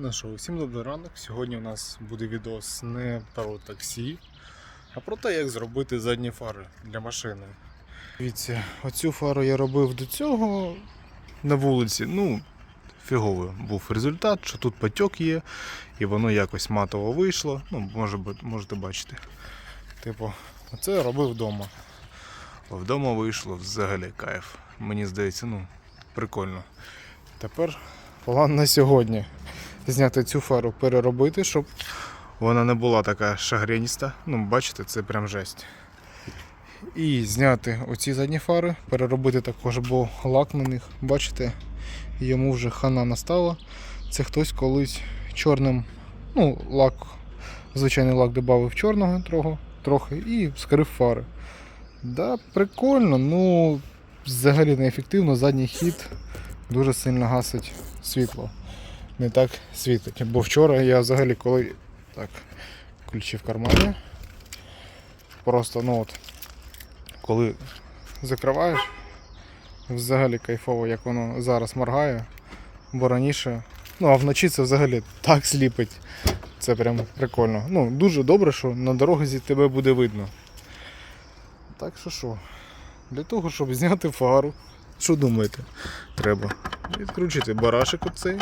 Ну що, усім добрий ранок. Сьогодні у нас буде відос не про таксі, а про те, як зробити задні фари для машини. Дивіться, оцю фару я робив до цього на вулиці. Ну, фіговий був результат, що тут потік є, і воно якось матово вийшло. Ну, може, можете бачити. Типу, оце я робив вдома. Вдома вийшло взагалі кайф. Мені здається, ну, прикольно. Тепер план на сьогодні зняти цю фару, переробити, щоб вона не була така шагряніста. Ну, бачите, це прям жесть. І зняти оці задні фари, переробити також, бо лак на них, бачите, йому вже хана настала. Це хтось колись чорним, ну, лак, звичайний лак додав чорного трохи, трохи і скрив фари. Да, прикольно, ну взагалі неефективно, задній хід дуже сильно гасить світло не так світить. Бо вчора я взагалі коли. Так, ключі в кармані. Просто, ну от, коли закриваєш, взагалі кайфово, як воно зараз моргає. Бо раніше. Ну, а вночі це взагалі так сліпить. Це прям прикольно. Ну, дуже добре, що на дорозі тебе буде видно. Так що що, для того, щоб зняти фару, що думаєте? Треба відкручити барашек оцей.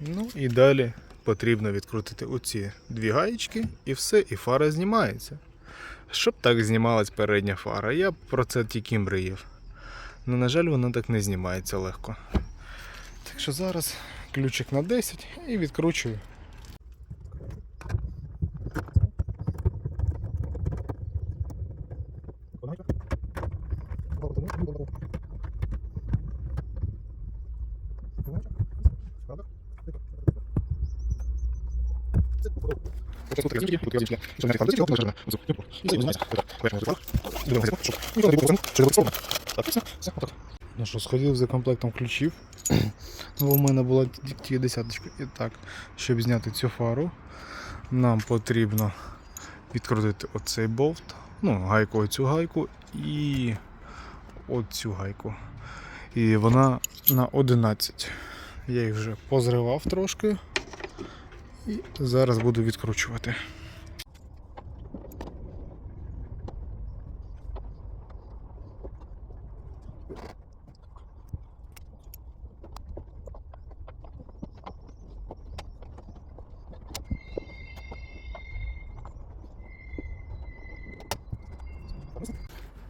Ну і далі потрібно відкрутити оці дві гаєчки і все, і фара знімається. Щоб так знімалась передня фара, я про це тільки мріяв. Ну, на жаль, воно так не знімається легко. Так що зараз ключик на 10 і відкручую. Ну що, сходив за комплектом ключів. Ну, у мене була тільки десяточка. І так, щоб зняти цю фару, нам потрібно відкрутити оцей болт, ну, гайку оцю гайку і оцю гайку. І вона на 11. Я їх вже позривав трошки. І зараз буду відкручувати.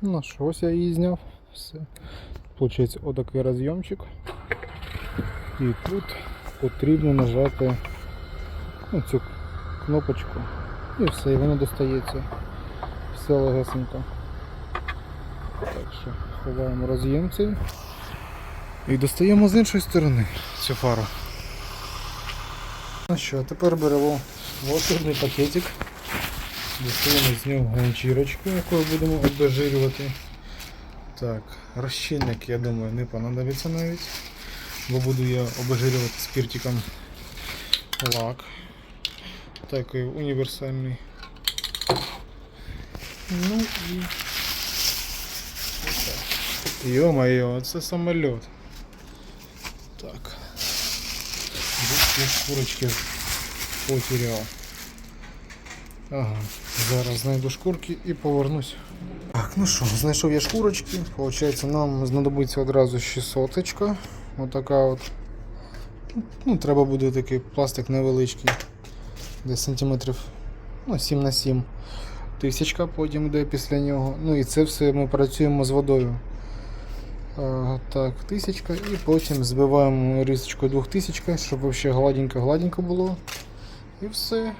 Ну що, ось я її зняв. Все. Получається отакий розйомчик. І тут потрібно нажати ну, цю кнопочку. І все, і воно достається. Все легесенько. Так що ховаємо роз'єм цей. І достаємо з іншої сторони цю фару. Ну що, тепер беремо ватерний пакетик. Достаємо з нього ганчірочку, якою будемо обезжирювати. Так, розчинник, я думаю, не понадобиться навіть, бо буду я обезжирювати спіртиком лак. Такий універсальний. Ну і. Йо-моє, це самоліт. Так. Я шкурочки потеряв. Ага, зараз знайду шкурки і повернусь. Так, ну що, знайшов я шкурочки. Получається, нам знадобиться одразу 600 Отака от. Ну, треба буде такий пластик невеличкий. Десь сантиметрів ну, 7 на 7 Тисячка потім йде після нього. Ну і це все ми працюємо з водою. А, так, тисячка і потім збиваємо різочку 2000, щоб взагалі гладенько-гладенько було. І все.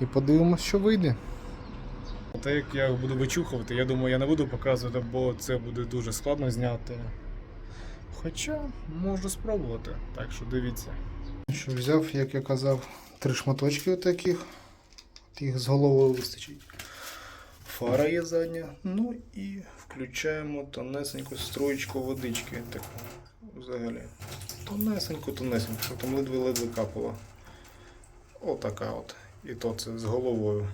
І подивимось, що вийде. Так як я буду вичухувати, я думаю, я не буду показувати, бо це буде дуже складно зняти. Хоча можу спробувати, так що дивіться. Що взяв, як я казав, три шматочки отаких. От Їх з головою вистачить. Фара є задня. Ну і включаємо тонесеньку строєчку водички. Таку взагалі. Тонесеньку, тонесеньку, щоб там ледве-ледве капало. Отака от. І то це з головою.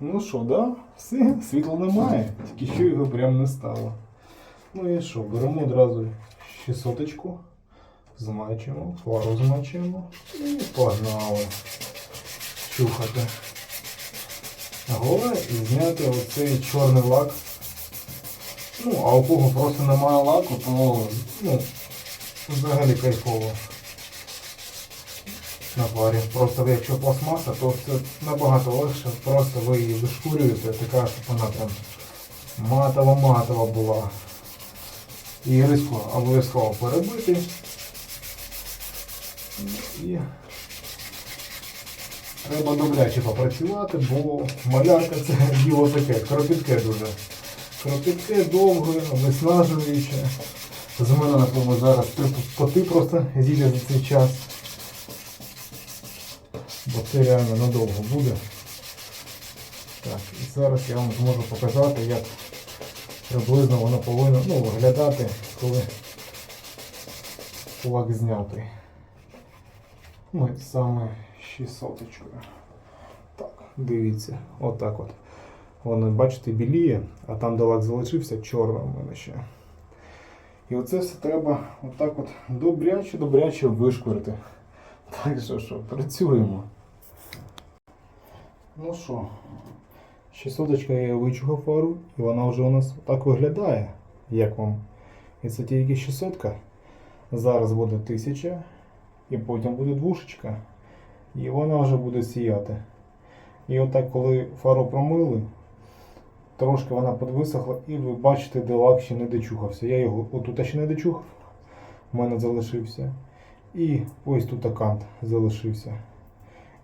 Ну що, да? Все, світла немає, тільки що його прям не стало. Ну і що, беремо одразу 600 змачуємо, фару змачуємо і погнали чухати. Головне і зняти оцей чорний лак. Ну, а у кого просто немає лаку, то ну, взагалі кайфово на фарі. Просто якщо пластмаса, то це набагато легше. Просто ви її вишкурюєте, така, щоб вона прям матова-матова була. І риску обов'язково перебити. І треба добряче попрацювати, бо малярка це діло таке, кропітке дуже. Кропітке, довге, виснажуюче. З мене, напевно, зараз три поти просто зійде за цей час. Бо це реально надовго буде. Так, і зараз я вам зможу показати, як приблизно воно повинно ну, виглядати, коли лак знятий. Ми саме 600. Так, дивіться, отак от. Воно, бачите, біліє, а там, де лак залишився, чорна в мене ще. І оце все треба отак от добряче-добряче вишкурити. Так що що, працюємо. Ну що, 600 я вичухав фару, і вона вже у нас так виглядає. Як вам? І це тільки 600. Зараз буде 1000, і потім буде двушечка. І вона вже буде сіяти. І отак, коли фару промили, трошки вона підвисохла, і ви бачите, де лак ще не дочухався. Я його отут ще не дочухав, в мене залишився. І ось тут акант залишився,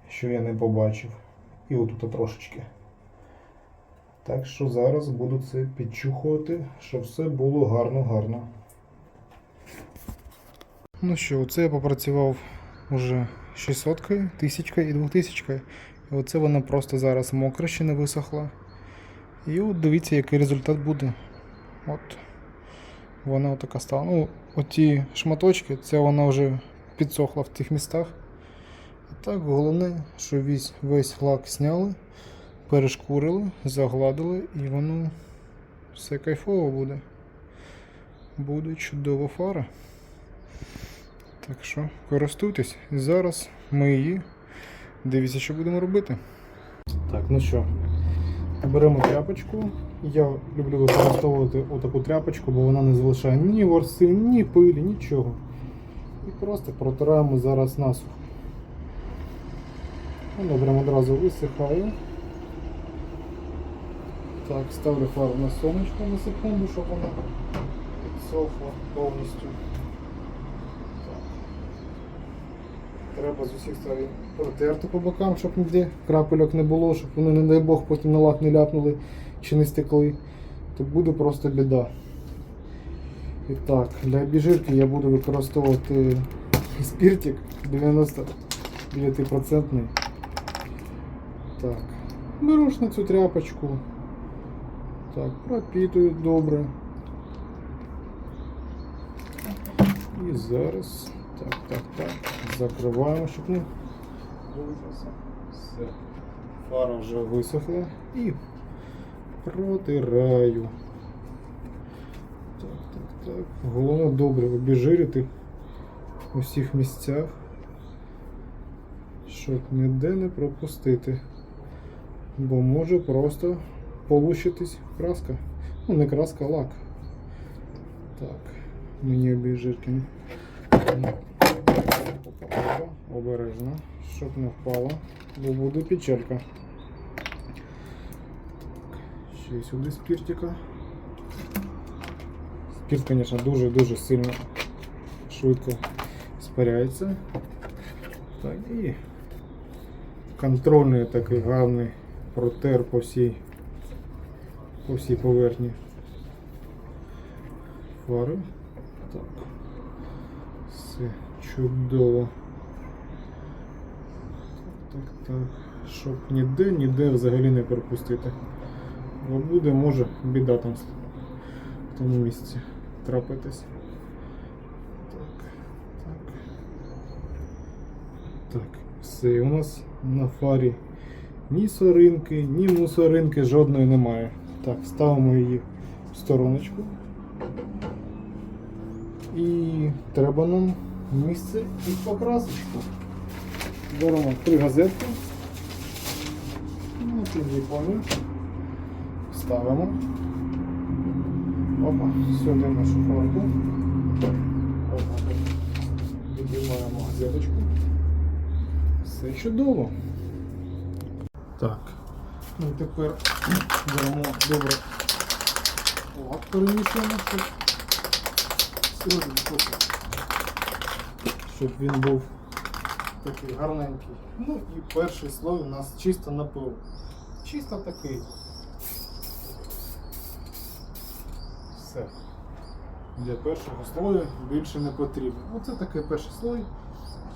що я не побачив. І отут трошечки. Так що зараз буду це підчухувати, щоб все було гарно-гарно. Ну що, оце я попрацював уже 600, 1000 і 2000. І оце вона просто зараз мокра, ще не висохла. І от дивіться, який результат буде. От. Вона отака стала. Ну, оті шматочки, це вона вже підсохла в тих містах. А так, головне, що весь, весь лак зняли, перешкурили, загладили і воно все кайфово буде. Буде чудова фара. Так що користуйтесь. І зараз ми її дивіться, що будемо робити. Так, ну що, беремо тряпочку. Я люблю використовувати отаку тряпочку, бо вона не залишає ні ворсин, ні пилі, нічого. І просто протираємо зараз насухо. Воно прям одразу висихає. Так, ставлю фарбу на сонечко на секунду, щоб вона підсохла повністю. Так. Треба з усіх сторін протерти по бокам, щоб ніде крапельок не було, щоб вони, не дай Бог, потім на лак не ляпнули чи не стекли. То буде просто біда. І так, для обіжирки я буду використовувати спіртик 99%. Так, беру ж на цю тряпочку. Так, пропітую добре. І зараз. Так, так, так. Закриваємо, щоб не вилилося. Все. Фара вже висохла і протираю. Так, так, так. Головне добре обіжирити у всіх місцях, щоб ніде не пропустити. Бо може просто получитись краска. Ну, не краска, а лак. Так, мені обіжирки. Опа, Обережно, щоб не впало, бо буде печалька. Ще сюди спіртика. Спірт, звісно, дуже-дуже сильно швидко спаряється. Так, і контрольний такий гарний протер по всій, по всій поверхні фари. Так. Все чудово. Так, так. Щоб ніде, ніде взагалі не пропустити. Бо буде, може, біда там в тому місці трапитись. Так, так. Так, все, у нас на фарі ні соринки, ні мусоринки жодної немає. Так, ставимо її в стороночку. І треба нам місце під покрасочку. Беремо три газетки. Ну, ці дві. Ставимо. Опа, сюди нашу фарбу. Так. Газеточку. Все чудово. Так. Ну і тепер беремо добре лак перемішуємо, щоб всередині трохи, щоб він був такий гарненький. Ну і перший слой у нас чисто напил. Чисто такий. Все. Для першого слою більше не потрібно. Оце такий перший слой.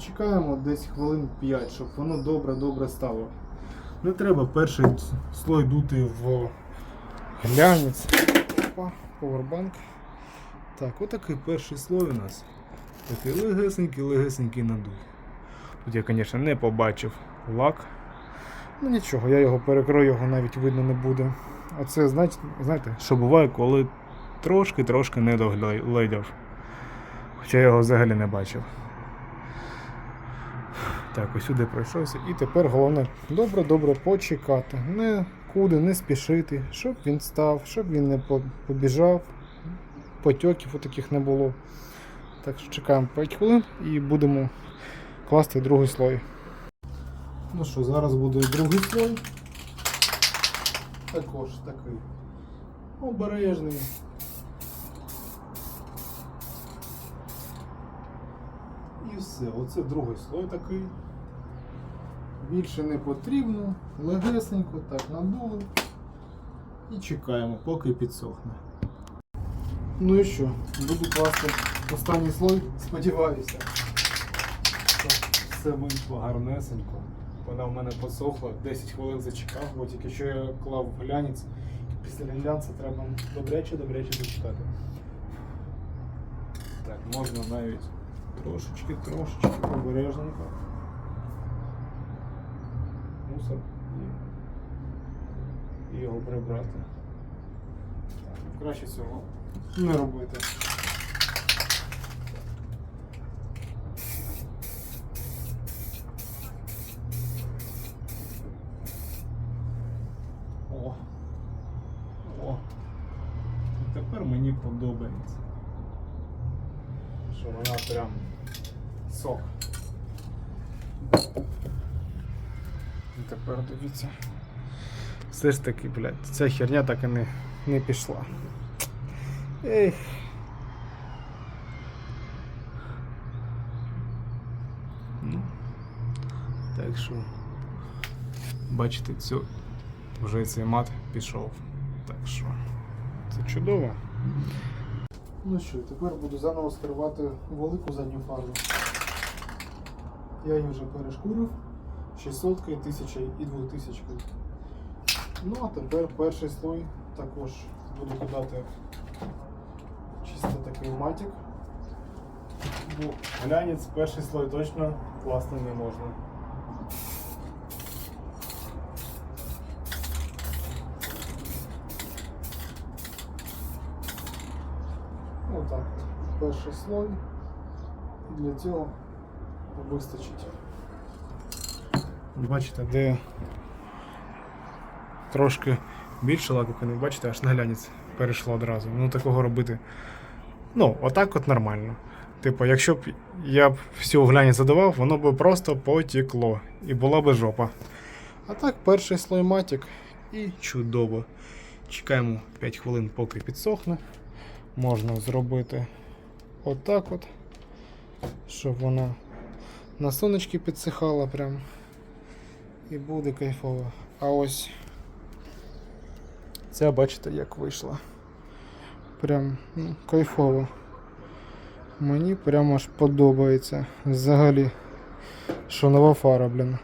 Чекаємо десь хвилин 5, щоб воно добре-добре стало. Не треба перший слой дути в глянець. Опа, повербанк. Так, отакий перший слой у нас. Такий легесенький, легесенький надув. Тут я, звісно, не побачив лак. Ну нічого, я його перекрою, його навіть видно не буде. А це, знаєте, що буває, коли трошки-трошки не доглядав. Хоча я його взагалі не бачив. Так, ось сюди пройшовся. І тепер головне добре-добре почекати. Не куди не спішити, щоб він став, щоб він не побіжав, потьоків таких не було. Так що чекаємо 5 хвилин і будемо класти другий слой. Ну що, зараз буде другий слой. Також такий обережний. І все, оце другий слой такий. Більше не потрібно, легесенько так надули і чекаємо, поки підсохне. Ну і що, буду класти останній слой, сподіваюся. Все вийшло гарнесенько. Вона в мене посохла, 10 хвилин зачекав, бо тільки що я клав глянець. Після глянця треба добряче-добряче дочекати. Так, можна навіть трошечки, трошечки обережненько. Мусор і, і його прибрати. Так, краще цього не робити. О. О. І тепер мені подобається. Що вона прям сок. І тепер дивіться. Все ж таки, блядь, ця херня так і не, не пішла. Ех. Ну, так що, бачите, цю, вже цей мат пішов. Так що, це чудово. Ну що, тепер буду заново скривати велику задню фару. Я її вже перешкурив 600, 1000 і 2000. Ну а тепер перший слой також буду кидати чисто такий матик. Бо глянець перший слой точно класно не можна. Отак. Перший слой. Для цього вистачить. Бачите, де трошки більше лаку, не бачите, аж на глянець перейшло одразу. Ну такого робити. Ну, отак от нормально. Типу, якщо б я б всю глянець задавав, воно б просто потекло і була б жопа. А так, перший слой матік і чудово. Чекаємо 5 хвилин, поки підсохне. Можна зробити отак от, щоб вона на сонечки підсихала прям. І буде кайфово. А ось ця, бачите, як вийшла. Прям ну, кайфово. Мені прямо аж подобається. Взагалі, що нова фара, блін.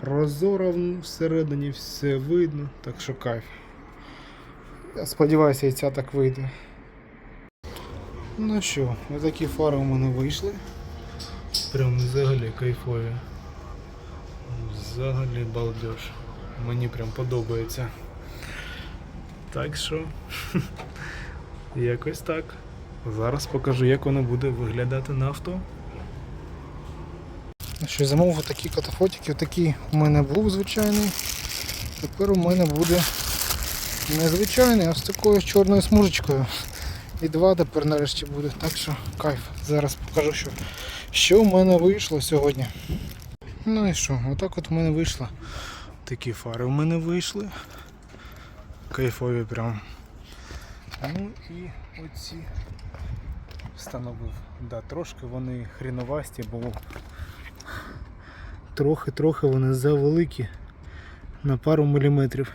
Прозоро всередині все видно, так що кайф. Я сподіваюся, і ця так вийде. Ну що, ось такі фари у мене вийшли. Прям взагалі кайфові. Взагалі балдеж. Мені прям подобається. Так що якось так. Зараз покажу, як воно буде виглядати на авто. Ну що, замовив такі катафотики, такий у мене був звичайний. Тепер у мене буде незвичайний, а з такою чорною смужечкою. І два тепер нарешті буде. Так що кайф. Зараз покажу, що, що в мене вийшло сьогодні. Ну і що, отак от у мене вийшло. Такі фари в мене вийшли. Кайфові прям. Ну і оці встановив. Да, трошки вони хріновасті, бо трохи-трохи вони завеликі на пару міліметрів.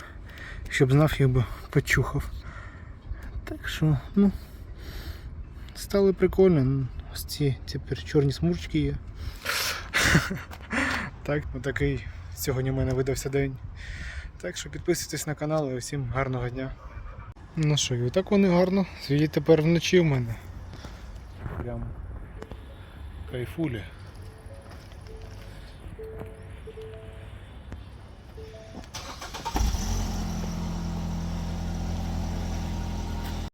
Щоб знав, я би почухав. Так що, ну, стали прикольно. Ну, Ось ці тепер чорні смужки є. Так, ну такий сьогодні в мене видався день. Так що підписуйтесь на канал і усім гарного дня. Ну що, і отак вони гарно світять тепер вночі в мене. Прям кайфулі.